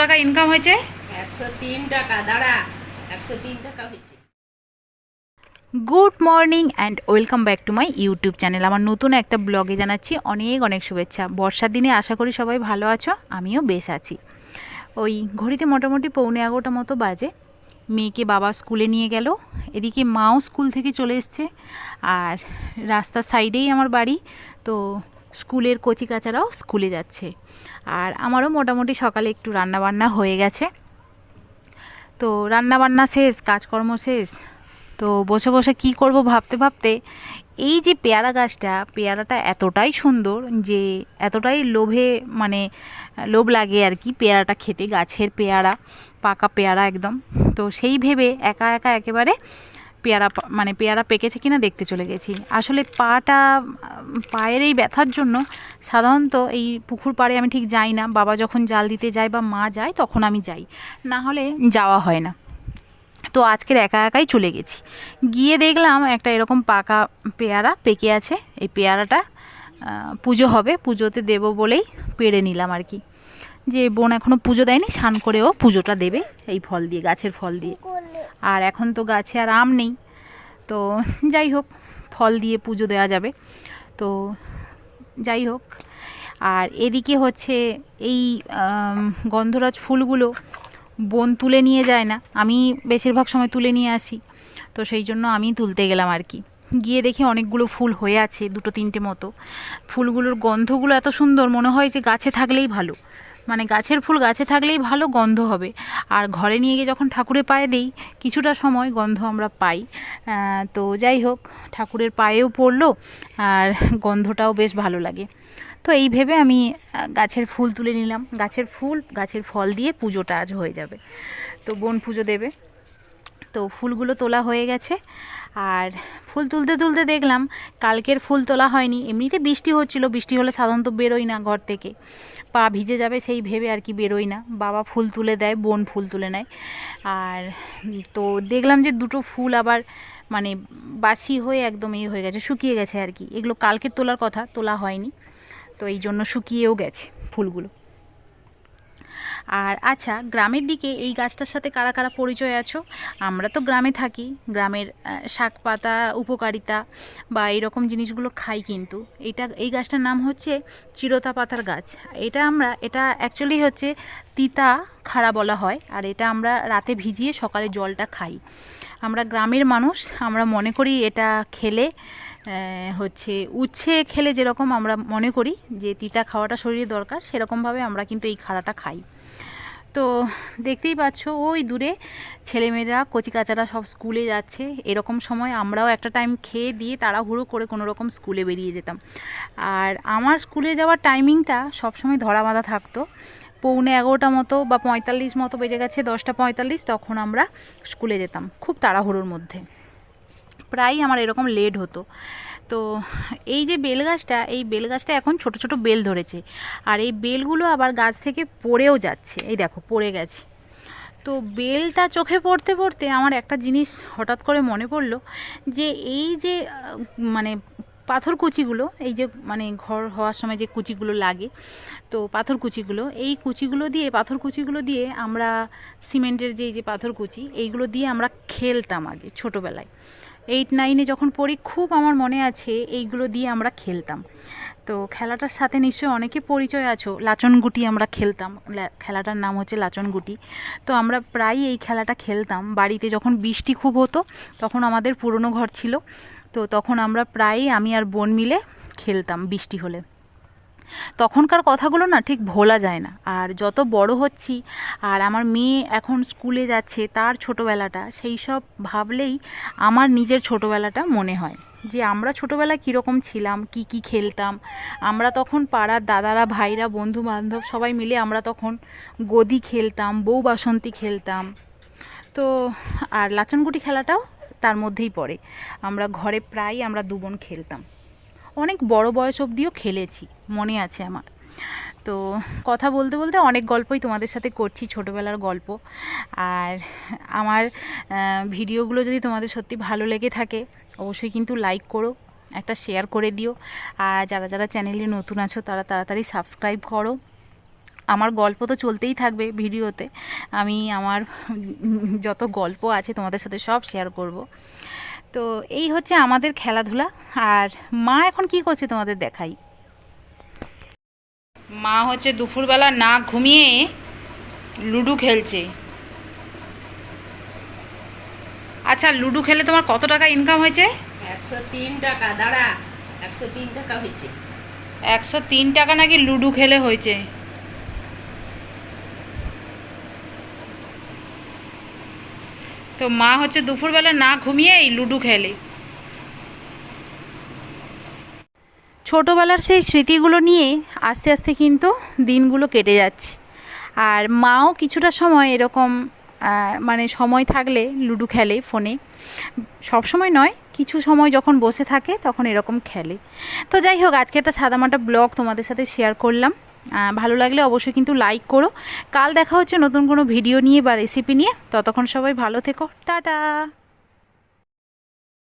টাকা ইনকাম হয়েছে? একশো তিন টাকা দাঁড়া একশো তিন টাকা হয়েছে। Good morning and welcome back to my YouTube channel. আমার নতুন একটা ব্লগে জানাচ্ছি অনেক অনেক শুভেচ্ছা। বর্ষার দিনে আশা করি সবাই ভালো আছো আমিও বেশ আছি। ওই ঘড়িতে মোটামুটি পৌনে এগারোটা মতো বাজে। মেয়েকে বাবা স্কুলে নিয়ে গেল। এদিকে মাও স্কুল থেকে চলে এসছে। আর রাস্তার সাইডেই আমার বাড়ি। তো স্কুলের কচি কাচারাও স্কুলে যাচ্ছে। আর আমারও মোটামুটি সকালে একটু রান্নাবান্না হয়ে গেছে। তো রান্নাবান্না শেষ, কাজকর্ম শেষ। তো বসে বসে কি করব ভাবতে ভাবতে, এই যে পেয়ারা গাছটা, পেয়ারাটা এতটাই সুন্দর যে এতটাই লোভে মানে লোভ লাগে আর কি পেয়ারাটা খেতে, গাছের পেয়ারা, পাকা পেয়ারা একদম। তো সেই ভেবে একা একা একেবারে পেয়ারা মানে পেয়ারা পেকেছে কিনা দেখতে চলে গেছি। আসলে পাটা পায়ের এই ব্যথার জন্য সাধারণত এই পুকুর পাড়ে আমি ঠিক যাই না। বাবা যখন জাল দিতে যায় বা মা যায়, তখন আমি যাই। না হলে যাওয়া হয় না। তো আজকের একা একাই চলে গেছি। গিয়ে দেখলাম একটা এরকম পাকা পেয়ারা পেকে আছে। এই পেয়ারাটা পুজো হবে। পুজোতে দেবো বলেই পেড়ে নিলাম আর কি। যে বোন এখনও পুজো দেয়নি, স্নান করেও পুজোটা দেবে। এই ফল দিয়ে, গাছের ফল দিয়ে। আর এখন তো গাছে আর আম নেই। তো যাই হোক, ফল দিয়ে পুজো দেওয়া যাবে। তো যাই হোক, আর এদিকে হচ্ছে এই গন্ধরাজ ফুলগুলো বোন তুলে নিয়ে যায় না। আমি বেশিরভাগ সময় তুলে নিয়ে আসি। তো সেই জন্য আমি তুলতে গেলাম আর কি। গিয়ে দেখি অনেকগুলো ফুল হয়ে আছে দুটো তিনটে মতো। ফুলগুলোর গন্ধগুলো এত সুন্দর, মনে হয় যে গাছে থাকলেই ভালো। মানে গাছের ফুল গাছে থাকলেই ভালো গন্ধ হবে। আর ঘরে নিয়ে গিয়ে যখন ঠাকুরের পায়ে দিই, কিছুটা সময় গন্ধ আমরা পাই। তো যাই হোক, ঠাকুরের পায়েও পড়ল আর গন্ধটাও বেশ ভালো লাগে। তো এই ভেবে আমি গাছের ফুল তুলে নিলাম। গাছের ফুল, গাছের ফল দিয়ে পুজোটা আজ হয়ে যাবে। তো বোন পুজো দেবে। তো ফুলগুলো তোলা হয়ে গেছে। আর ফুল তুলতে তুলতে দেখলাম, কালকের ফুল তোলা হয়নি। এমনিতে বৃষ্টি হচ্ছিল। বৃষ্টি হলে সাধারণত বেরোই না ঘর থেকে। পা ভিজে যাবে সেই ভেবে আর কি বেরোই না। বাবা ফুল তুলে দেয়, বোন ফুল তুলে নেয়। আর তো দেখলাম যে দুটো ফুল আবার মানে বাসি হয়ে একদম ইয়ে হয়ে গেছে, শুকিয়ে গেছে আর কি। এগুলো কালকে তোলার কথা, তোলা হয়নি। তো এই জন্য শুকিয়েও গেছে ফুলগুলো। আর আচ্ছা গ্রামের দিকে এই গাছটার সাথে কারা কারা পরিচয় আছো? আমরা তো গ্রামে থাকি, গ্রামের শাক পাতা উপকারিতা বা এইরকম জিনিসগুলো খাই কিন্তু। এটা, এই গাছটার নাম হচ্ছে চিরতা পাতার গাছ। এটা আমরা, এটা অ্যাকচুয়ালি হচ্ছে তিতা খাড়া বলা হয়, আর এটা আমরা রাতে ভিজিয়ে সকালে জলটা খাই। আমরা গ্রামের মানুষ, আমরা মনে করি এটা খেলে হচ্ছে উচ্ছে খেলে যেরকম আমরা মনে করি যে তিতা খাওয়াটা শরীরে দরকার, সেরকমভাবে আমরা কিন্তু এই খাড়াটা খাই। তো দেখতেই পাচ্ছ, ওই দূরে ছেলেমেয়েরা কচিকাচারা সব স্কুলে যাচ্ছে। এরকম সময় আমরাও একটা টাইম খেয়ে দিয়ে তাড়াহুড়ো করে কোনো রকম স্কুলে বেরিয়ে যেতাম। আর আমার স্কুলে যাওয়ার টাইমিংটা সবসময় ধরা বাঁধা থাকতো। পৌনে এগারোটা মতো বা পঁয়তাল্লিশ মতো বেজে গেছে, দশটা পঁয়তাল্লিশ, তখন আমরা স্কুলে যেতাম খুব তাড়াহুড়োর মধ্যে। প্রায়ই আমার এরকম লেট হতো। তো এই যে বেল গাছটা, এই বেল গাছটা এখন ছোট ছোট বেল ধরেছে। আর এই বেলগুলো আবার গাছ থেকে পড়েও যাচ্ছে। এই দেখো, পড়ে গেছে। তো বেলটা চোখে পড়তে পড়তে আমার একটা জিনিস হঠাৎ করে মনে পড়ল যে, এই যে মানে পাথর কুচিগুলো, এই যে মানে ঘর হওয়ার সময় যে কুচিগুলো লাগে, তো পাথর কুচিগুলো, এই কুচিগুলো দিয়ে, পাথর কুচিগুলো দিয়ে আমরা সিমেন্টের যে যে পাথর কুচি, এইগুলো দিয়ে আমরা খেলতাম আগে ছোটোবেলায়। এইট নাইনে যখন পড়ি, খুব আমার মনে আছে এইগুলো দিয়ে আমরা খেলতাম। তো খেলাটার সাথে নিশ্চয়ই অনেকে পরিচয় আছো লাচন গুটি আমরা খেলতাম। খেলাটার নাম হচ্ছে লাচন গুটি তো আমরা প্রায় এই খেলাটা খেলতাম। বাড়িতে যখন বৃষ্টি খুব হতো, তখন আমাদের পুরনো ঘর ছিল। তো তখন আমরা প্রায়ই আমি আর বোন মিলে খেলতাম বৃষ্টি হলে। তখনকার কথাগুলো না ঠিক ভোলা যায় না। আর যত বড় হচ্ছি, আর আমার মেয়ে এখন স্কুলে যাচ্ছে তার ছোটোবেলাটা, সেই সব ভাবলেই আমার নিজের ছোটোবেলাটা মনে হয়। যে আমরা ছোটোবেলায় কীরকম ছিলাম, কি কি খেলতাম, আমরা তখন পাড়ার দাদারা, ভাইরা বন্ধু বান্ধব সবাই মিলে আমরা তখন গদি খেলতাম, বউ বাসন্তী খেলতাম। তো আর লাচনগুটি খেলাটাও তার মধ্যেই পড়ে। আমরা ঘরে প্রায় আমরা দু বোন খেলতাম। অনেক বড় বয়স অবধিও খেলেছি, মনে আছে আমার। তো কথা বলতে বলতে অনেক গল্পই তোমাদের সাথে করছি, ছোটোবেলার গল্প। আর আমার ভিডিওগুলো যদি তোমাদের সত্যি ভালো লেগে থাকে, অবশ্যই কিন্তু লাইক করো, একটা শেয়ার করে দিও। আর যারা যারা চ্যানেলে নতুন আছো, তারা তাড়াতাড়ি সাবস্ক্রাইব করো। আমার গল্প তো চলতেই থাকবে ভিডিওতে। আমি আমার যত গল্প আছে তোমাদের সাথে সব শেয়ার করব। তো এই হচ্ছে আমাদের খেলাধুলা। আর মা এখন কি করছে তোমাদের দেখাই? মা হচ্ছে দুপুরবেলা না ঘুমিয়ে লুডো খেলছে। আচ্ছা লুডো খেলে তোমার কত টাকা ইনকাম হয়েছে? একশো তিন টাকা দাঁড়া একশো তিন টাকা হয়েছে। একশো তিন টাকা নাকি লুডো খেলে হয়েছে? তো মা হচ্ছে দুপুরবেলা না ঘুমিয়ে এই লুডো খেলে। ছোটোবেলার সেই স্মৃতিগুলো নিয়ে আস্তে আস্তে কিন্তু দিনগুলো কেটে যাচ্ছে। আর মাও কিছুটা সময় এরকম মানে সময় থাকলে লুডো খেলে ফোনে। সব সময় নয়, কিছু সময় যখন বসে থাকে তখন এরকম খেলে। তো যাই হোক, আজকে একটা সাদামাটা ব্লগ তোমাদের সাথে শেয়ার করলাম। ভালো লাগলে অবশ্যই কিন্তু লাইক করো। কাল দেখা হচ্ছে নতুন কোনো ভিডিও নিয়ে বা রেসিপি নিয়ে। ততক্ষণ সবাই ভালো থেকো। টাটা!